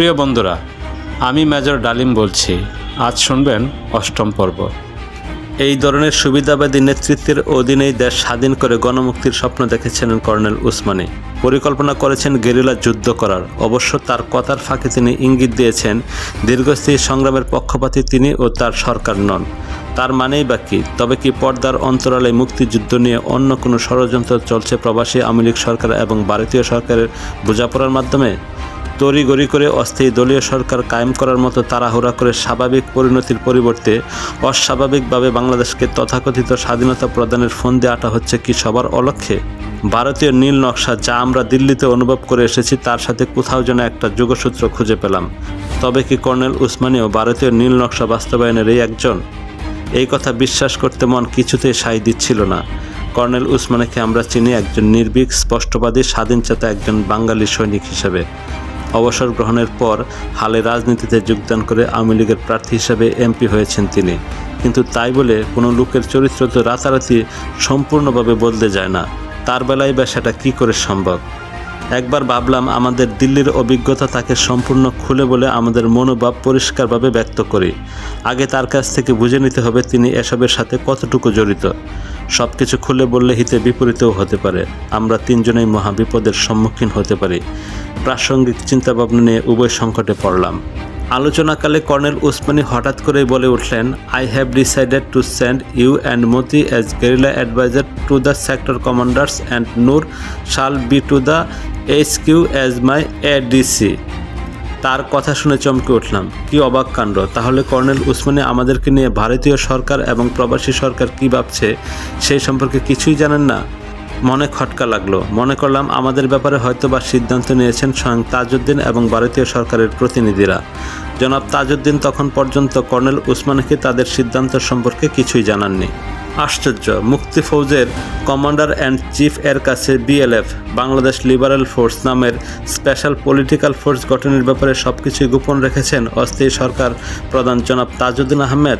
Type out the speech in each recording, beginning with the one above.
প্রিয় বন্ধুরা, আমি মেজর ডালিম বলছি। আজ শুনবেন অষ্টম পর্ব। এই ধরনের সুবিধাবাদী নেতৃত্বের অধীনেই দেশ স্বাধীন করে গণমুক্তির স্বপ্ন দেখেছিলেন কর্নেল উসমানি। পরিকল্পনা করেছেন গেরিলা যুদ্ধ করার। অবশ্য তার কথার ফাঁকে তিনি ইঙ্গিত দিয়েছেন, দীর্ঘস্থায়ী সংগ্রামের পক্ষপাতী তিনি ও তার সরকার নন। তার মানেই বা কি? তবে কি পর্দার অন্তরালে মুক্তিযুদ্ধ নিয়ে অন্য কোনো ষড়যন্ত্র চলছে প্রবাসী আওয়ামী লীগ সরকার এবং ভারতীয় সরকারের বোঝাপড়ার মাধ্যমে? তড়িগড়ি করে অস্থায়ী দলীয় সরকার কায়েম করার মতো তাড়াহুড়া করে স্বাভাবিক পরিণতির পরিবর্তে অস্বাভাবিকভাবে বাংলাদেশকে তথাকথিত স্বাধীনতা প্রদানের ফন্দি আটা হচ্ছে কি সবার অলক্ষ্যে ভারতীয় নীল নকশা যা আমরা দিল্লিতে অনুভব করে এসেছি তার সাথে কোথাও যেন একটা যোগসূত্র খুঁজে পেলাম। তবে কি কর্নেল উসমানীও ভারতীয় নীল নকশা বাস্তবায়নের এই একজন? এই কথা বিশ্বাস করতে মন কিছুতেই সাই দিচ্ছিল না। কর্নেল উসমানীকে আমরা চিনি একজন নির্ভীক, স্পষ্টবাদী, স্বাধীনচেতা একজন বাঙালি সৈনিক হিসেবে। অবসর গ্রহণের পর হালে রাজনীতিতে যোগদান করে আওয়ামী লীগের প্রার্থী হিসেবে এমপি হয়েছেন তিনি। কিন্তু তাই বলে কোনো লোকের চরিত্র তো রাতারাতি সম্পূর্ণভাবে বদলে যায় না। তার বেলায় বা সেটা কী করে সম্ভব? একবার ভাবলাম আমাদের দিল্লির অভিজ্ঞতা তাকে সম্পূর্ণ খুলে বলে আমাদের মনোভাব পরিষ্কারভাবে ব্যক্ত করি। আগে তার কাছ থেকে বুঝে নিতে হবে তিনি এসবের সাথে কতটুকু জড়িত। সব কিছু খুলে বললে হিতে বিপরীতেও হতে পারে। আমরা তিনজনেই মহাবিপদের সম্মুখীন হতে পারি। প্রাসঙ্গিক চিন্তাভাবনা নিয়ে উভয় সংকটে পড়লাম। আলোচনাকালে কর্নেল উসমানী হঠাৎ করেই বলে উঠলেন I have decided to send you and Moti as guerrilla adviser to the sector commanders and Noor shall be to the H Q as my ADC তার কথা শুনে চমকে উঠলাম। কি অবাক কাণ্ড। তাহলে কর্নেল উসমানী আমাদেরকে নিয়ে ভারতীয় সরকার এবং প্রবাসী সরকার কি ভাবছে? সেই সম্পর্কে কিছুই জানেন না? মনে খটকা লাগল। মনে করলাম আমাদের ব্যাপারে হয়তো বা সিদ্ধান্ত নিয়েছেন স্বয়ং তাজউদ্দিন এবং ভারতীয় সরকারের প্রতিনিধিরা। জনাব তাজউদ্দিন তখন পর্যন্ত কর্নেল উসমানকে তাদের সিদ্ধান্ত সম্পর্কে কিছুই জানাননি। আশ্চর্য মুক্তি ফৌজের কমান্ডার অ্যান্ড চিফ এর কাছে বিএলএফ, বাংলাদেশ লিবারেল ফোর্স নামের স্পেশাল পলিটিক্যাল ফোর্স গঠনের ব্যাপারে সব সবকিছুই গোপন রেখেছেন অস্থায়ী সরকার প্রধান জনাব তাজউদ্দিন আহমেদ।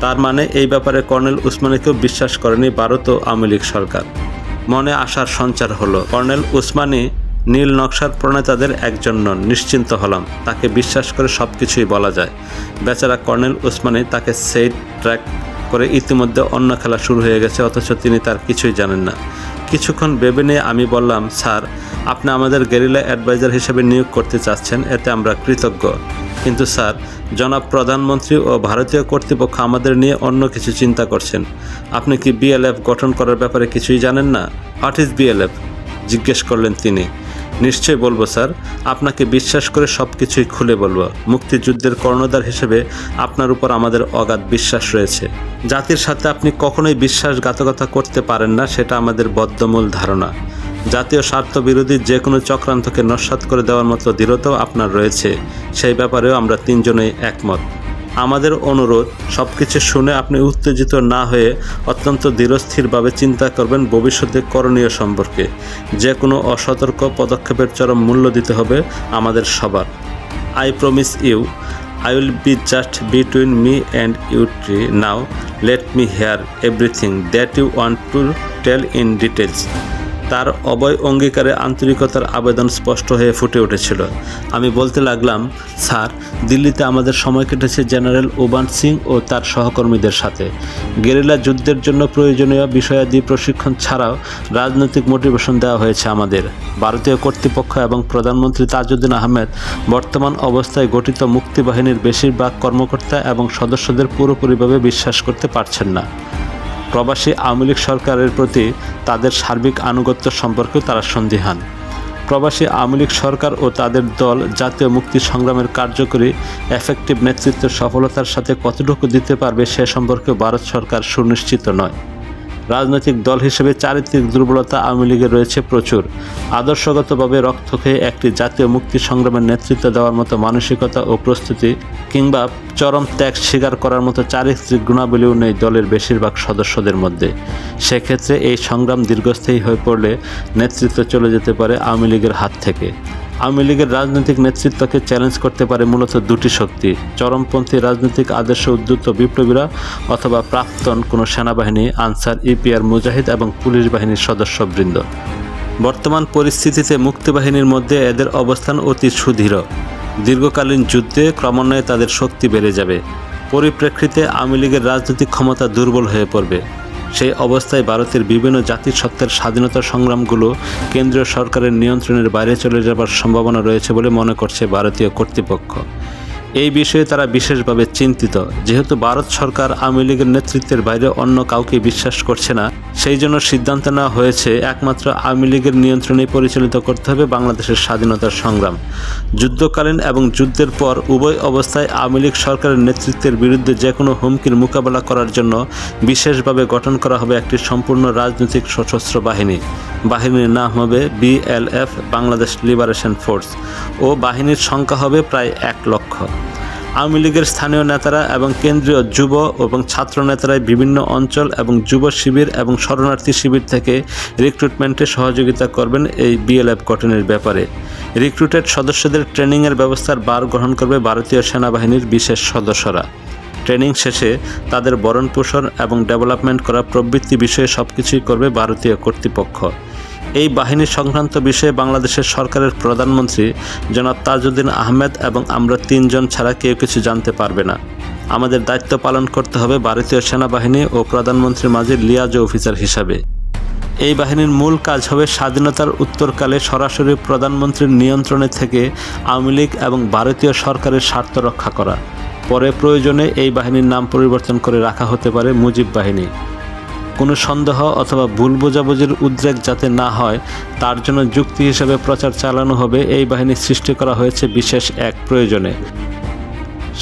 তার মানে এই ব্যাপারে কর্নেল উসমানীকেও বিশ্বাস করেনি ভারত ও আওয়ামী লীগ সরকার। মনে আসার সঞ্চার হলো। কর্নেল উসমানী নীল নকশার প্রণেতাদের একজন নন, নিশ্চিন্ত হলাম। তাকে বিশ্বাস করে সব কিছুই বলা যায়। বেচারা কর্নেল উসমানী তাকে সেইড ট্র্যাক করে ইতিমধ্যে অন্য খেলা শুরু হয়ে গেছে, অথচ তিনি তার কিছুই জানেন না। কিছুক্ষণ ভেবে নিয়ে আমি বললাম, স্যার, আপনি আমাদের গেরিলা অ্যাডভাইজার হিসেবে নিয়োগ করতে চাচ্ছেন, এতে আমরা কৃতজ্ঞ। কিন্তু স্যার জনাব প্রধানমন্ত্রী ও ভারতীয় কর্তৃপক্ষ আমাদের নিয়ে অন্য কিছু চিন্তা করছেন। আপনি কি বিএলএফ গঠন করার ব্যাপারে কিছুই জানেন না? What is BLF? জিজ্ঞেস করলেন তিনি। নিশ্চয় বলব, স্যার। আপনাকে বিশ্বাস করে সব কিছুই খুলে বলব। মুক্তিযুদ্ধের কর্ণধার হিসেবে আপনার উপর আমাদের অগাধ বিশ্বাস রয়েছে। জাতির সাথে আপনি কখনোই বিশ্বাসঘাতকতা করতে পারেন না, সেটা আমাদের বদ্ধমূল ধারণা। জাতীয় স্বার্থ বিরোধী যে কোনো চক্রান্তকে নস্বাত করে দেওয়ার মতো দৃঢ়তাও আপনার রয়েছে। সেই ব্যাপারেও আমরা তিনজনেই একমত। আমাদের অনুরোধ সব কিছু শুনে আপনি উত্তেজিত না হয়ে অত্যন্ত ধীরস্থিরভাবে চিন্তা করবেন ভবিষ্যতে করণীয় সম্পর্কে। যে কোনো অসতর্ক পদক্ষেপের চরম মূল্য দিতে হবে আমাদের সবার। I promise you I will be just between me and you tree now let me hear everything that you want to tell in details তার অবয় অঙ্গীকারে আন্তরিকতার আবেদন স্পষ্ট হয়ে ফুটে উঠেছিল। আমি বলতে লাগলাম, স্যার, দিল্লিতে আমাদের সময় কেটেছে জেনারেল ওবান সিং ও তার সহকর্মীদের সাথে। গেরিলা যুদ্ধের জন্য প্রয়োজনীয় বিষয়াদি প্রশিক্ষণ ছাড়াও রাজনৈতিক মোটিভেশন দেওয়া হয়েছে আমাদের। ভারতীয় কর্তৃপক্ষ এবং প্রধানমন্ত্রী তাজউদ্দিন আহমেদ বর্তমান অবস্থায় গঠিত মুক্তিবাহিনীর বেশিরভাগ কর্মকর্তা এবং সদস্যদের পুরোপুরিভাবে বিশ্বাস করতে পারছেন না। প্রবাসী আওয়ামী লীগ সরকারের প্রতি তাদের সার্বিক আনুগত্য সম্পর্কেও তারা সন্দিহান। প্রবাসী আওয়ামী লীগ সরকার ও তাদের দল জাতীয় মুক্তি সংগ্রামের কার্যকরী এফেক্টিভ নেতৃত্বের সফলতার সাথে কতটুকু দিতে পারবে সে সম্পর্কে ভারত সরকার সুনিশ্চিত নয়। রাজনৈতিক দল হিসেবে চারিত্রিক দুর্বলতা আওয়ামী লীগের রয়েছে প্রচুর। আদর্শগতভাবে রক্ত খেয়ে একটি জাতীয় মুক্তি সংগ্রামের নেতৃত্ব দেওয়ার মতো মানসিকতা ও প্রস্তুতি কিংবা চরম ত্যাগ স্বীকার করার মতো চারিত্রিক গুণাবলীও নেই দলের বেশিরভাগ সদস্যদের মধ্যে। সেক্ষেত্রে এই সংগ্রাম দীর্ঘস্থায়ী হয়ে পড়লে নেতৃত্ব চলে যেতে পারে আওয়ামী লীগের হাত থেকে। আওয়ামী লীগের রাজনৈতিক নেতৃত্বকে চ্যালেঞ্জ করতে পারে মূলত দুটি শক্তি, চরমপন্থী রাজনৈতিক আদর্শ উদ্যুত বিপ্লবীরা অথবা প্রাক্তন কোনো সেনাবাহিনী, আনসার ইপিআর মুজাহিদ এবং পুলিশ বাহিনীর সদস্যবৃন্দ। বর্তমান পরিস্থিতিতে মুক্তিবাহিনীর মধ্যে এদের অবস্থান অতি সুদৃঢ়। দীর্ঘকালীন যুদ্ধে ক্রমান্বয়ে তাদের শক্তি বেড়ে যাবে। পরিপ্রেক্ষিতে আওয়ামী লীগের রাজনৈতিক ক্ষমতা দুর্বল হয়ে পড়বে। সেই অবস্থায় ভারতের বিভিন্ন জাতিসত্তার স্বাধীনতা সংগ্রামগুলো কেন্দ্রীয় সরকারের নিয়ন্ত্রণের বাইরে চলে যাবার সম্ভাবনা রয়েছে বলে মনে করছে ভারতীয় কর্তৃপক্ষ। এই বিষয়ে তারা বিশেষভাবে চিন্তিত। যেহেতু ভারত সরকার আওয়ামী লীগের নেতৃত্বের বাইরে অন্য কাউকে বিশ্বাস করছে না, সেই জন্য সিদ্ধান্ত নেওয়া হয়েছে একমাত্র আওয়ামী লীগের নিয়ন্ত্রণেই পরিচালিত করতে হবে বাংলাদেশের স্বাধীনতার সংগ্রাম। যুদ্ধকালীন এবং যুদ্ধের পর উভয় অবস্থায় আওয়ামী লীগ সরকারের নেতৃত্বের বিরুদ্ধে যে কোনো হুমকির মোকাবেলা করার জন্য বিশেষভাবে গঠন করা হবে একটি সম্পূর্ণ রাজনৈতিক সশস্ত্র বাহিনী। বাহিনীর নাম হবে বিএলএফ, বাংলাদেশ লিবারেশন ফোর্স, ও বাহিনীর সংখ্যা হবে প্রায় এক লক্ষ। আওয়ামী লীগের স্থানীয় নেতারা এবং কেন্দ্রীয় যুব এবং ছাত্র নেতারাই বিভিন্ন অঞ্চল এবং যুব শিবির এবং শরণার্থী শিবির থেকে রিক্রুটমেন্টে সহযোগিতা করবেন এই বিএলএফ গঠনের ব্যাপারে। রিক্রুটেড সদস্যদের ট্রেনিংয়ের ব্যবস্থার বার গ্রহণ করবে ভারতীয় সেনাবাহিনীর বিশেষ সদস্যরা। ট্রেনিং শেষে তাদের বরণ পোষণ এবং ডেভেলপমেন্ট করা প্রবৃত্তি বিষয়ে সবকিছুই করবে ভারতীয় কর্তৃপক্ষ। এই বাহিনী সংক্রান্ত বিষয়ে বাংলাদেশের সরকারের প্রধানমন্ত্রী জনাব তাজউদ্দিন আহমেদ এবং আমরা তিনজন ছাড়া কেউ কিছু জানতে পারবে না। আমাদের দায়িত্ব পালন করতে হবে ভারতীয় সেনাবাহিনী ও প্রধানমন্ত্রীর মাঝে লিয়াজ অফিসার হিসাবে। এই বাহিনীর মূল কাজ হবে স্বাধীনতার উত্তরকালে সরাসরি প্রধানমন্ত্রীর নিয়ন্ত্রণে থেকে আওয়ামী লীগ এবং ভারতীয় সরকারের স্বার্থ রক্ষা করা। পরে প্রয়োজনে এই বাহিনীর নাম পরিবর্তন করে রাখা হতে পারে মুজিব বাহিনী। কোনো সন্দেহ অথবা ভুল বোঝাবুঝির উদ্রেক যাতে না হয়, তার জন্য যুক্তি হিসেবে প্রচার চালানো হবে এই বাহিনী সৃষ্টি করা হয়েছে বিশেষ এক প্রয়োজনে।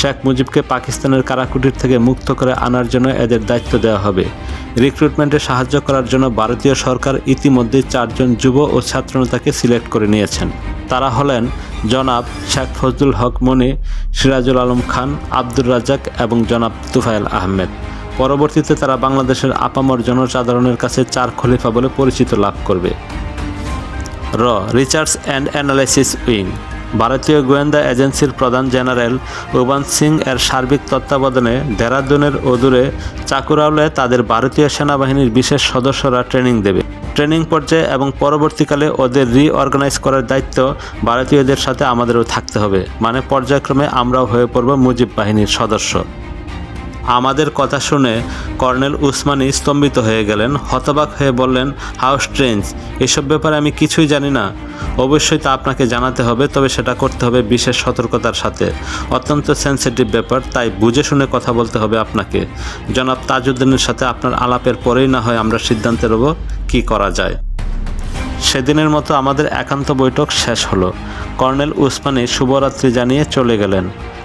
শেখ মুজিবকে পাকিস্তানের কারাকুটির থেকে মুক্ত করে আনার জন্য এদের দায়িত্ব দেওয়া হবে। রিক্রুটমেন্টে সাহায্য করার জন্য ভারতীয় সরকার ইতিমধ্যে চারজন যুব ও ছাত্রনেতাকে সিলেক্ট করে নিয়েছেন। তারা হলেন জনাব শেখ ফজলুল হক মনি, সিরাজুল আলম খান, আব্দুর রাজাক এবং জনাব তুফাইল আহমেদ। পরবর্তীতে তারা বাংলাদেশের আপামর জনসাধারণের কাছে চার খলিফা বলে পরিচিত লাভ করবে। র. Research and analysis wing. ভারতীয় গোয়েন্দা এজেন্সির প্রধান জেনারেল উবান সিং এর সার্বিক তত্ত্বাবধানে দেরাদুনের অদূরে চাকুরাউলে তাদের ভারতীয় সেনাবাহিনীর বিশেষ সদস্যরা ট্রেনিং দেবে। ট্রেনিং পর্যায়ে এবং পরবর্তীকালে ওদের রিঅর্গানাইজ করার দায়িত্ব ভারতীয়দের সাথে আমাদেরও থাকতে হবে। মানে পর্যায়ক্রমে আমরাও হয়ে পড়ব মুজিব বাহিনীর সদস্য। আমাদের কথা শুনে কর্নেল উসমানি স্তম্ভিত হয়ে গেলেন, হতবাক হয়ে বললেন, হাউ স্ট্রেঞ্জ, এসব ব্যাপারে আমি কিছুই জানি না। অবশ্যই তা আপনাকে জানাতে হবে, তবে সেটা করতে হবে বিশেষ সতর্কতার সাথে। অত্যন্ত সেন্সিটিভ ব্যাপার, তাই বুঝে শুনে কথা বলতে হবে আপনাকে। জনাব তাজউদ্দিনের সাথে আপনার আলাপের পরেই না হয় আমরা সিদ্ধান্তে নেব কী করা যায়। সেদিনের মতো আমাদের একান্ত বৈঠক শেষ হলো। কর্নেল উসমানি শুভরাত্রি জানিয়ে চলে গেলেন।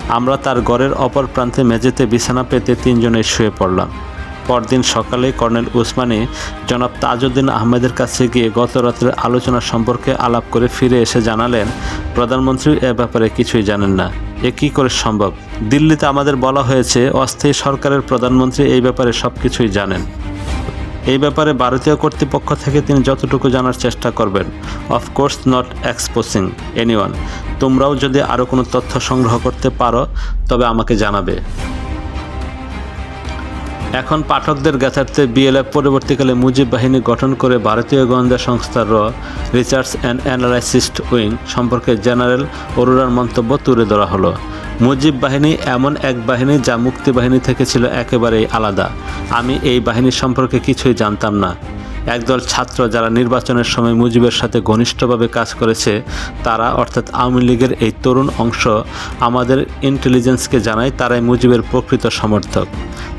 আমরা তার ঘরের অপর প্রান্তে মেঝেতে বিছানা পেতে তিনজনে শুয়ে পড়লাম। পরদিন সকালে কর্নেল উসমানি জনাব তাজউদ্দিন আহমেদের কাছে গিয়ে গত রাতের আলোচনা সম্পর্কে আলাপ করে ফিরে এসে জানালেন, প্রধানমন্ত্রী এ ব্যাপারে কিছুই জানেন না। এ কী করে সম্ভব? দিল্লিতে আমাদের বলা হয়েছে, অস্থায়ী সরকারের প্রধানমন্ত্রী এই ব্যাপারে সব কিছুই জানেন। এই ব্যাপারে ভারতীয় কর্তৃপক্ষ থেকে তিনি যতটুকু জানার চেষ্টা করবেন। অফকোর্স নট এক্সপোসিং এনিওয়ান তোমরাও যদি আরও কোনো তথ্য সংগ্রহ করতে পারো, তবে আমাকে জানাবে। এখন পাঠকদের জ্ঞাতার্থে বিএলএফ পরবর্তীকালে মুজিব বাহিনী গঠন করে ভারতীয় গোয়েন্দা সংস্থার র রিসার্চ অ্যান্ড অ্যানালাইসিস্ট উইং সম্পর্কে জেনারেল অরোরার মন্তব্য তুলে ধরা হলো। মুজিব বাহিনী এমন এক বাহিনী যা মুক্তি বাহিনী থেকে ছিল একেবারেই আলাদা। আমি এই বাহিনী সম্পর্কে কিছুই জানতাম না। একদল ছাত্র যারা নির্বাচনের সময় মুজিবের সাথে ঘনিষ্ঠভাবে কাজ করেছে, তারা অর্থাৎ আওয়ামী লীগের এই তরুণ অংশ আমাদের ইন্টেলিজেন্সকে জানায় তারাই মুজিবের প্রকৃত সমর্থক।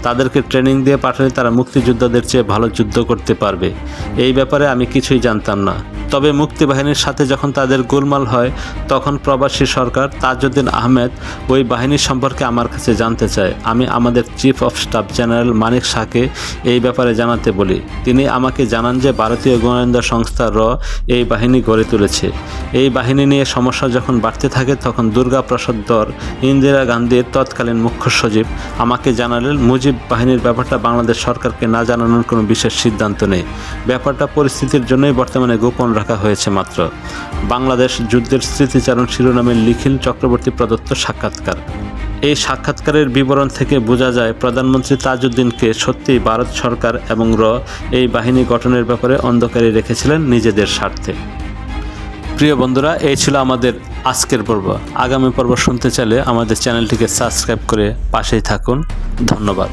তাদেরকে ট্রেনিং দিয়ে পাঠালে তারা মুক্তিযোদ্ধাদের চেয়ে ভালো যুদ্ধ করতে পারবে। এই ব্যাপারে আমি কিছুই জানতাম না। তবে মুক্তিবাহিনীর সাথে যখন তাদের গোলমাল হয়, তখন প্রবাসী সরকার তাজউদ্দিন আহমেদ ওই বাহিনী সম্পর্কে আমার কাছে জানতে চায়। আমি আমাদের chief of staff general Manik শাহকে এই ব্যাপারে জানাতে বলি। তিনি আমাকে জানান যে ভারতীয় গোয়েন্দা সংস্থা র এই বাহিনী গড়ে তুলেছে। এই বাহিনী নিয়ে সমস্যা যখন বাড়তে থাকে, তখন দুর্গা প্রসাদ দর ইন্দিরা গান্ধীর তৎকালীন মুখ্য সচিব আমাকে জানালেন, মুজিব বাহিনীর ব্যাপারটা বাংলাদেশ সরকারকে না জানানোর কোনো বিশেষ সিদ্ধান্ত নেই। ব্যাপারটা পরিস্থিতির জন্যই বর্তমানে গোপন রাখা হয়েছে মাত্র। বাংলাদেশ যুদ্ধের স্মৃতিচারণ শিরোনামে লিখিল চক্রবর্তী প্রদত্ত সাক্ষাৎকার। এই সাক্ষাৎকারের বিবরণ থেকে বোঝা যায়, প্রধানমন্ত্রী তাজউদ্দিনকে সত্যিই ভারত সরকার এবং র এই বাহিনী গঠনের ব্যাপারে অন্ধকারে রেখেছিলেন নিজেদের স্বার্থে। প্রিয় বন্ধুরা, এই ছিল আমাদের আজকের পর্ব। আগামী পর্ব শুনতে চাইলে আমাদের চ্যানেলটিকে সাবস্ক্রাইব করে পাশেই থাকুন। ধন্যবাদ।